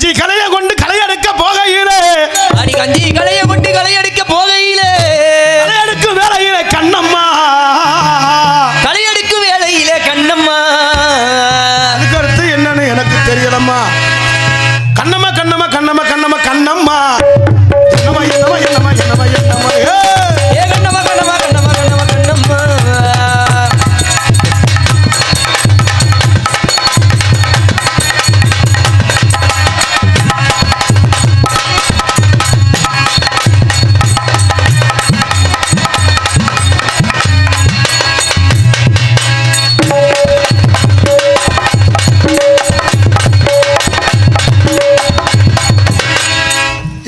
கஞ்சி கலைய கொண்டு களையெடுக்க போகையிலே. அடி கஞ்சி களைய கொண்டு களை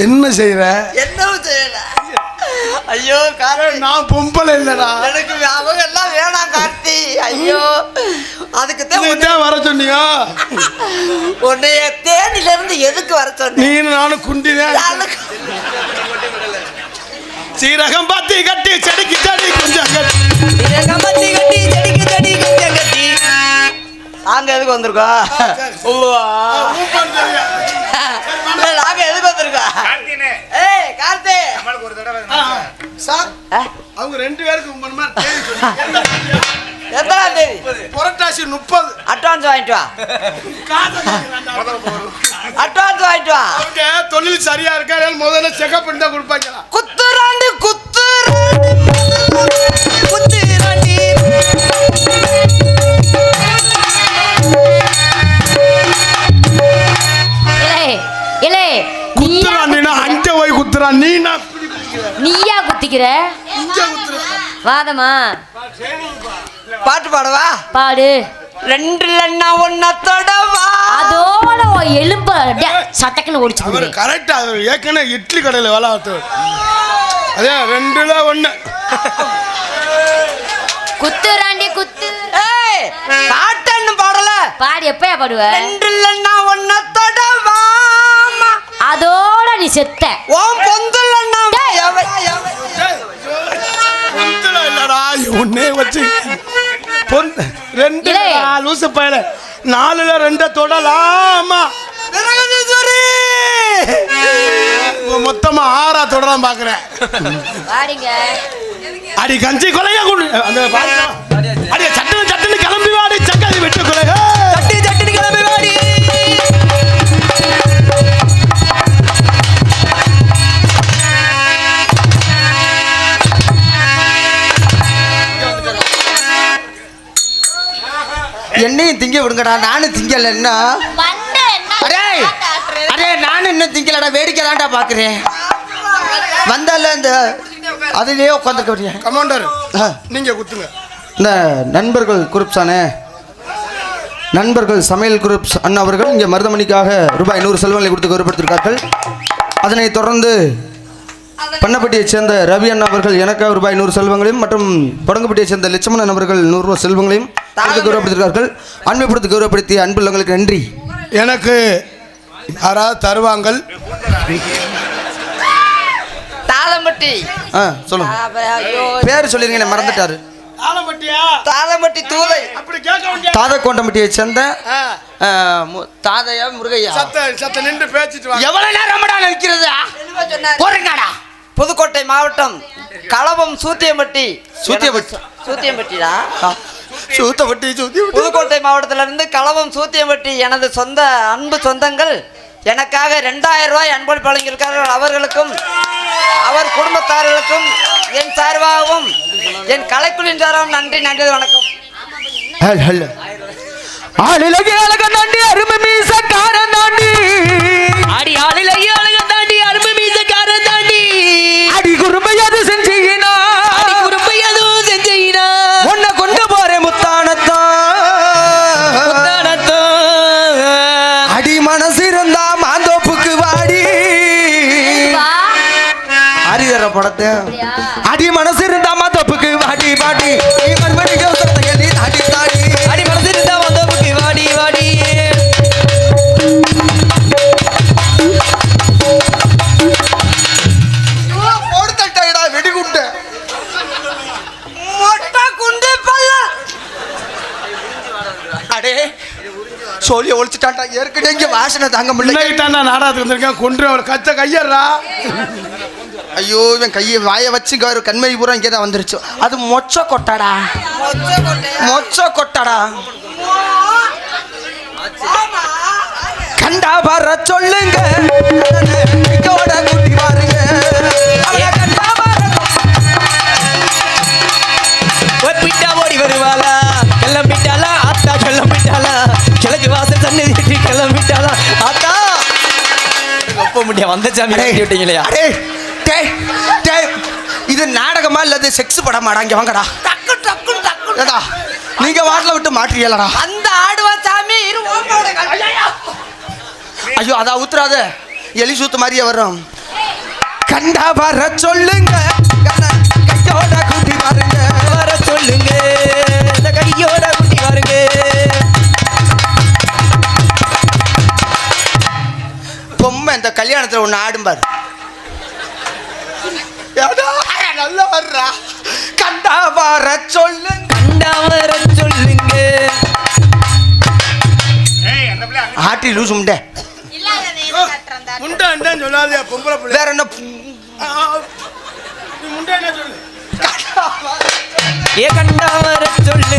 என்ன செய்யற என்ன செய்யல. ஐயோ கார்த்தி. நான் பொம்பளை இல்லடா. எனக்கு அவங்க எல்லாம் வேணாம் கார்த்தி. ஐயோ. அதுக்கு தான் வர சொன்னீங்க உன்னைய தேனில இருந்து எதுக்கு வர சொன்னேன் நீ நானும் குண்டினேன் சீரகம் பாத்தி கட்டி செடிக்கு செடி கொஞ்சம் கட்டி இதை கம்பத்தி கட்டி செடிக்கு செடி நாங்க எதுக்கு வந்திருக்கோம்? நாங்க எதுக்கு வந்திருக்கோம்? ஏய் கார்த்தி. சார் அவங்க ரெண்டு பேருக்கு. எத்தனாம் தேதி? புரட்டாசி முப்பது. அட்வான்ஸ் வாங்கிட்டு வா. அட்வான்ஸ் வாங்கிட்டு வா அவங்க தொழில் சரியா இருக்கா முதல்ல செக்அப் பண்ணி தான் கொடுப்பாங்களா? குத்துராண்டு குத்துராண்டி வாதமா? பாட்டு பாடவா? பாடு. ரெண்டு இல்லைன்னா ஒன்னத்தோடவா? அதோட உன் எலும்ப அப்படியே சட்டக்குன்னு ஓடிச்சு. கரெக்டா அவர் ஏற்கனவே இட்லி கடையில் வேலை பார்த்தவர் அதே ரெண்டுல ஒண்ணு. குத்துறாண்டி குத்து. ஏய் பாட்டன்னு பாடல. பாடு எப்பயா பாடுவ? ரெண்டு இல்லைன்னா ஒன்னத்தோடவா? அதோட நீ செத்த. ஓம் பொந்துலன்னா ஒன்னே வச்சு பொன் ரெண்டு. லூசு பயல. நாலுல ரெண்ட தொடலாமா? மொத்தமா ஆறா தொடலாம் பாக்குறேன். அடி கஞ்சி கொலையா குடு. அந்த. அடி சட்டுன்னு சட்டுன்னு கிளம்பி வாடி சக்காதி வெட்டு கொலை. என்னையும் திங்க விடுங்கடா நானும் திங்கல என்ன அடே அடே நானும் இன்னும் திங்கலடா வேடிக்கை தான்டா பாக்குறேன் வந்தால இந்த அதுலயே உட்காந்துக்க கமாண்டர் நீங்க குத்துங்க. இந்த நண்பர்கள் குரூப்ஸானே நண்பர்கள் சமையல் குரூப்ஸ் அண்ணா அவர்கள் இங்கே மருதமணிக்காக ரூபாய் நூறு செல்வங்களை கொடுத்து கௌரவப்படுத்தியிருக்கார்கள் அதனைத் தொடர்ந்து பண்ணப்பட்டியைச் சேர்ந்த ரவி அண்ணா அவர்கள் எனக்காக ரூபாய் நூறு செல்வங்களையும் மற்றும் தொடங்கப்பட்டியைச் சேர்ந்த லட்சுமணன் அவர்கள் நூறு ரூபாய் செல்வங்களையும் கொடுத்து கௌரவப்படுத்தியிருக்கார்கள். அன்பைப்படுத்தி கௌரவப்படுத்திய அன்புள்ளவங்களுக்கு நன்றி. எனக்கு யாராவது தருவாங்கள்? தாளம்பட்டி. ஆ சொல்லுங்க. பேர் சொல்லிருங்க மறந்துட்டாரு. தாளம்பட்டி தூளை அப்படி கேட்க வேண்டிய தாதக்கோண்டம்பட்டியைச் சேர்ந்த தாதையா முருகையா? சத்த நின்று பேசிட்டு வாங்க. எவ்வளவு நேரம்டா நிற்கிறது? போறீங்கடா. புதுக்கோட்டை மாவட்டம் களவம் சூத்தியம்பட்டி. சூத்தியம்பட்டி. சூத்தியம்பட்டிடா? சூத்தப்பட்டி சூத்தி புதுக்கோட்டை மாவட்டத்துல இருந்து களவம் சூத்தியம்பட்டி எனது சொந்த அன்பு சொந்தங்கள் எனக்காக ரெண்டாயிரம் ரூபாய் அன்பளிப்பு வழங்கியிருக்கார்கள் அவர்களுக்கும் அவர் குடும்பத்தார்களுக்கும் என் சார்பாகவும் என் கலைக்குழுவின் சார்பாகவும் நன்றி நன்றி வணக்கம். ஹல் ஆளிலகி அழக தாண்டி அருமை மீசக்காரன் தாண்டி அடி ஆளிலகி படத்தை. அடி மனசு இருந்தா மாந்தோப்புக்கு வாடி வாடி. எழுதி தாடி தாடி. அடி மனசு இருந்தா வந்தவுக்கு வாடி வாடி. அடே சொல்லி ஒழிச்சிட்டான்டா. ஏற்கனவே இங்க வாசனை தாங்க முடியல. இன்னைக்கு தான் நான் நாடகத்துக்கு வந்திருக்கேன். கொன்று அவளை கத்த கையறா. ஐயோ இவன் கையை வாயை வச்சு ஒரு கண்மை பூரா இங்கே தான் வந்துருச்சு. அது மொச்ச கொட்டாடா. மொச்ச கொட்டாடா. கண்டா வர சொல்லுங்க. கூட்டி பாருங்க. வருவாளா? கிளம்பிட்டாளா? ஆத்தா கிளம்பிட்டாளா? கிழக்கு வாசல் சன்னதி கிளம்பிட்டாளா? ஆத்தா! ஒப்ப முடியா வந்த சாமி விட்டீங்களா டேய் டேய் இது நாடகமா இல்லது செக்ஸ் படமாடா? இங்க வாங்கடா. டக்கு டக்கு டக்கு. ஏடா நீங்க வாட்டில் விட்டு மாட்டுறீங்களடா அந்த ஆடுவா சாமி ஐயோ அதா ஊத்துறாத. எலி சூத்து மாதிரியே வரும். கண்டா வர சொல்லுங்க. கையோட கூட்டி பாருங்க. வர சொல்லுங்க. இந்த கையோட குட்டி பாருங்க. பொம்மை இந்த கல்யாணத்துல ஒண்ணு ஆடும் பாரு ஏடா, வர்றா கண்டா வர சொல்லுங்க. கண்டா வர சொல்லுங்க ஆட்டி லூசு முண்டே. முண்டை அண்டான்னு சொல்லாதே பொம்பளை பிள்ளை. வேற என்ன? முண்டை என்ன சொல்லு? ஏ கண்டா வர சொல்லுங்க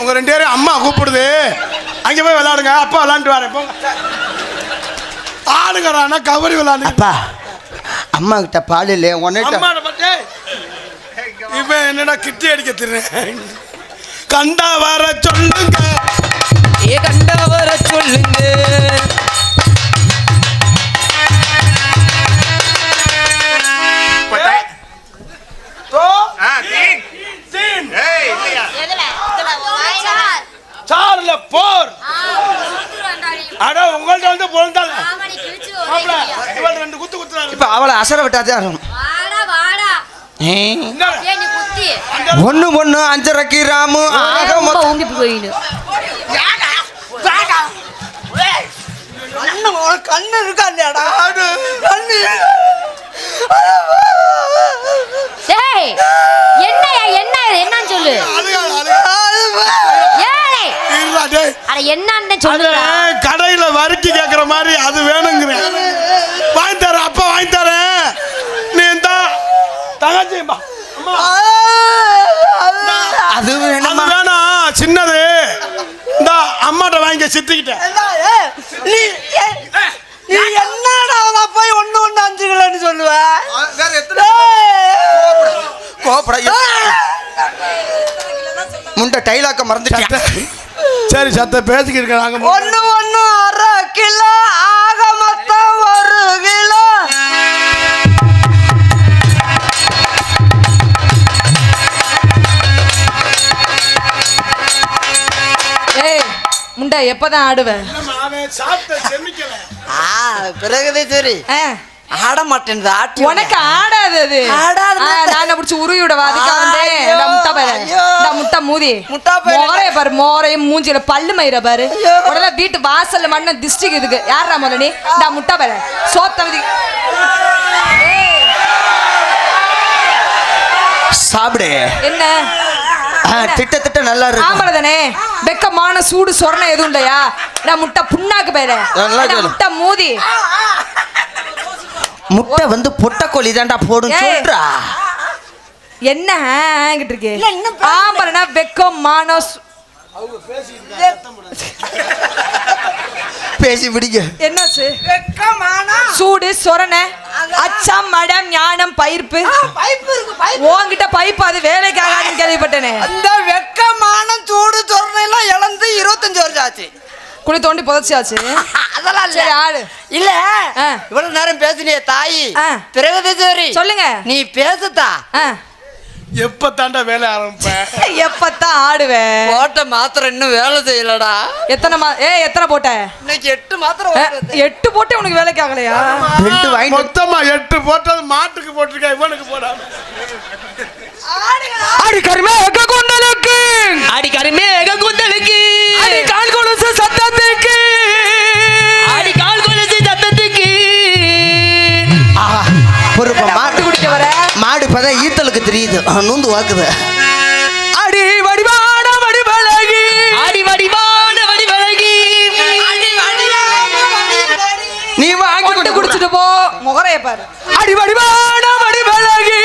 உங்க ரெண்டு பேரும் அம்மா கூப்பிடுது. அங்க போய் விளையாடுங்க. அப்பா விளையாண்டு வரேன் போங்க ஆடுங்கறானா கபடி விளையாடுங்க அப்பா அம்மா கிட்ட பால் இல்லையே? உன்னிட்ட இவன் என்னடா கிட்டி அடிக்க திருறேன் கண்டா வர சொல்லுங்க. ஏ கண்டா வர சொல்லுங்க. சார்ல போர். அட உங்கள்ட்ட வந்து பொழுந்தால ரெண்டு குத்து குத்துறாரு. இப்ப அவளை அசர விட்டாதே என்னடா? ஒண்ணு ஒண்ணு அஞ்சரைக்கு ராமு ஆக மொத்தம் கண்ணு கண்ணு என்னய்யா என்ன என்னன்னு சொல்லு. அட என்னன்னு சொல்லுடா. கடையில வறுக்கி கேக்குற மாதிரி அது வேணுங்கிறேன் வாங்கி தரேன் அப்பா வாங்கி தரேன். நீ இந்த. தங்கச்சி அது அது வேணுமா. வேணாம் சின்னது. இந்த அம்மாட்ட வாங்கி சித்திக்கிட்டேன். நீ நீ என்னடா போய் ஒண்ணு ஒண்ணு அஞ்சு கிலோன்னு சொல்லுவ வேற எத்தனை ஏய், கோபப்பட முண்டை டைலாக்க மறந்துட்டேன். சரி சத்த பேசிக்கிட்டு இருக்கேன் நாங்க ஒண்ணு ஒண்ணு அரை கிலோ ஆக மொத்தம் ஒரு கிலோ. ஏய் முண்டா எப்பதான் ஆடுவேன் அவன் சாப்பிட்ட செமிக்கல. ஆ பிறகுதே சரி. ஆ, ஆட மாட்டேன் ஆட்டி உனக்கு ஆடாது அது. ஆடாது நான் பிடிச்சி உருவி விடவா அதுக்காக இந்த முட்டை பாரு. முட்டை மூதி. முட்டா பாரு. மோரைய பாரு மோரையும் மூஞ்சில பல்லு மயிர பாரு. உடனே வீட்டு வாசல்ல மண்ண திஷ்டிக்கு இதுக்கு. யாரா முதல்ல நீ? இந்த முட்டை பாரு. சோத்தவதி சாப்பிடு. என்ன? ஆ, திட்டத்திட்ட நல்லா இருக்கு ஆம்பளை தானே வெக்கமான சூடு சொரணை எதுவும் இல்லையா? நான் முட்டை புண்ணாக்கு பேரு. முட்டை மூதி. முட்டை வந்து பொட்டக்கோழி தான்டா போடும். சொல்றா. என்ன ஆங்கிட்டு இருக்கு. ஆம்பளைனா வெக்கம் மானம் சு- பேசி பிடிக்க என்னாச்சு? வெக்கமானா சூடு சொரணை அச்சம் மடம் ஞானம் பயிர்ப்பு பைப்பு இருக்கு பைப்பு. உன்கிட்ட பைப்பு அது வேலைக்காக கேள்விப்பட்டேனே. அந்த வெக்கமான சூடு சொர்ணையெல்லாம் இழந்து இருபத்தஞ்சு வருஷம் ஆச்சு. குழி தோண்டி புதைச்சியாச்சு அதெல்லாம் இல்ல. ஆடு இல்ல. இவ்வளவு நேரம் பேசினிய தாயி. சரி சொல்லுங்க. நீ பேசுதா. எப்ப தாண்டா வேலை ஆரம்பிப்பேன் எப்பத்தான் ஆடுவேன் போட்ட மாத்திரம் இன்னும் வேலை செய்யலடா. எத்தனை மா ஏ எத்தனை போட்ட? இன்னைக்கு எட்டு வருது. எட்டு போட்டு உனக்கு வேலைக்கு ஆகலையா? ரெண்டு வாங்கிட்டு மொத்தமா எட்டு போட்டது மாட்டுக்கு போட்டிருக்கேன் இவனுக்கு போடாம அடி கருமே எங்க ஈத்தலுக்கு தெரியுது ஆ, நூந்து வாக்குது. அடி வடிவான வடிவழகி. அடி வடிவான வடிவழகி. நீ வாங்கி கொண்டு குடிச்சிட்டு போ. முகரைய பாரு. அடி வடிவான வடிவழகி.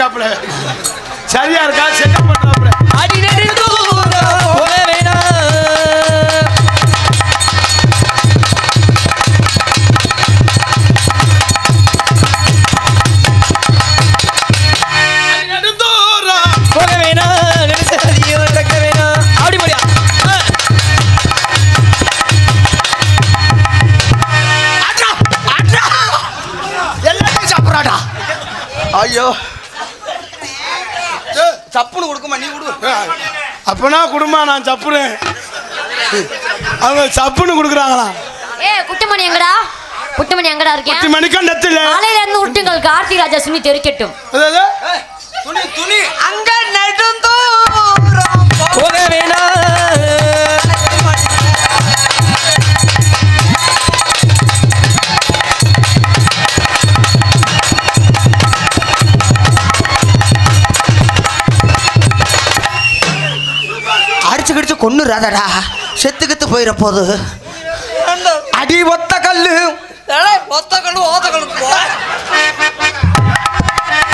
இருக்காப்புல. சரியா இருக்கா? செக்கப் பண்றாப்புல அடி ஐயோ. சப்புன்னு கொடுக்குமா நீ கொடு அப்பனா குடும்பம் நான் சப்புனேன் அவங்க சப்புன்னு கொடுக்குறாங்களா? ஏ குட்டமணி எங்கடா? குட்டமணி எங்கடா இருக்கேன் பத்து மணிக்கா நெத்தில காலையில இருந்து விட்டுங்கள் கார்த்திக் ராஜா சுமி தெருக்கட்டும் துணி துணி. அங்க கொன்னுறாதடா. செத்து கித்து போயிட போது அடி ஒத்த கல்லு. ஒத்த கல்லு ஓத்த கல்லு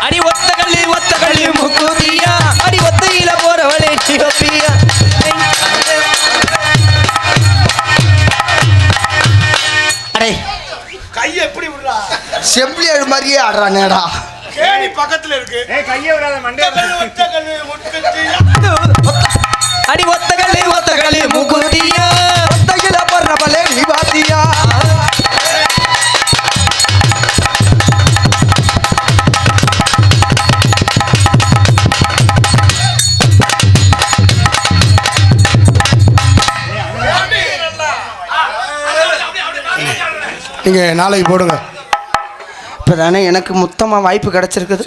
அடி ஒத்த கல்லு ஒத்த கல்லு முக்குதியா அடி ஒத்தையில போறவளே சிவப்பியா. அடே. கையை எப்படி விடுறா? செம்பிளி ஆடு மாதிரியே ஆடுறானேடா. கேணி பக்கத்துல இருக்கு. ஒத்த கல்லு, ஒத்த கல்லு, முட்டுக்கட்டியா. அடி ஒத்த கல்லு ஒத்த கல்லு முக்குதியா ஒத்தையில போடுறவளே நீ பாத்தியா நீங்க நாளைக்கு போடுங்க. இப்பதானே எனக்கு மொத்தமா வாய்ப்பு கிடைச்சிருக்குது.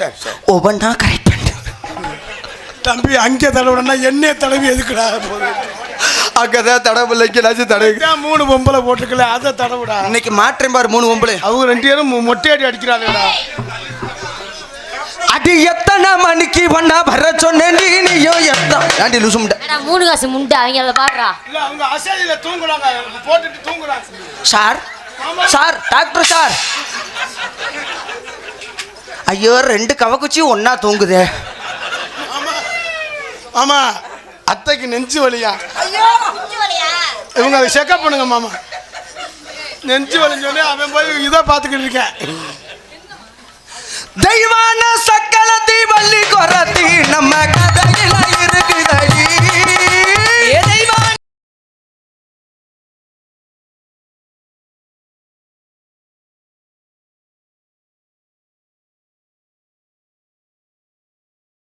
ஒவ்வொன்றா கரெக்ட் தம்பி அங்கே தடவுடனா என்னைய தடவி எதுக்குடா? அங்கதான் தடவில்லைக்கு நாச்சும் தடவை. மூணு பொம்பளை போட்டுக்கல அதை தடவுடா. இன்னைக்கு மாற்றேன் பாரு மூணு ஒம்பளை அவங்க ரெண்டு பேரும் மொட்டையடி அடிக்கிறாங்கடா அடி எத்தனை மணிக்கு ஒன்னா வர சொன்னேன் நீ நீயும் எத்தனை ஆண்டி லூசு முட்டை மூணு காசு முண்டை அவங்க அதை பாடுறா. இல்ல அவங்க அசதியில தூங்குறாங்க போட்டுட்டு தூங்குறாங்க. Sir sir doctor sir. ஐயோ ரெண்டு கவக்குச்சி ஒன்னா தூங்குதே. மாமா அத்தைக்கு நெஞ்சு வலியா? இவங்க அதை செக்அப் பண்ணுங்க மாமா. நெஞ்சு வலின்னு சொல்லி அவன் போய் இதை பார்த்துக்கிட்டு இருக்கேன். தெய்வான சக்கலத்தி வள்ளி குரத்தி நம்ம கதையில இருக்குதடி.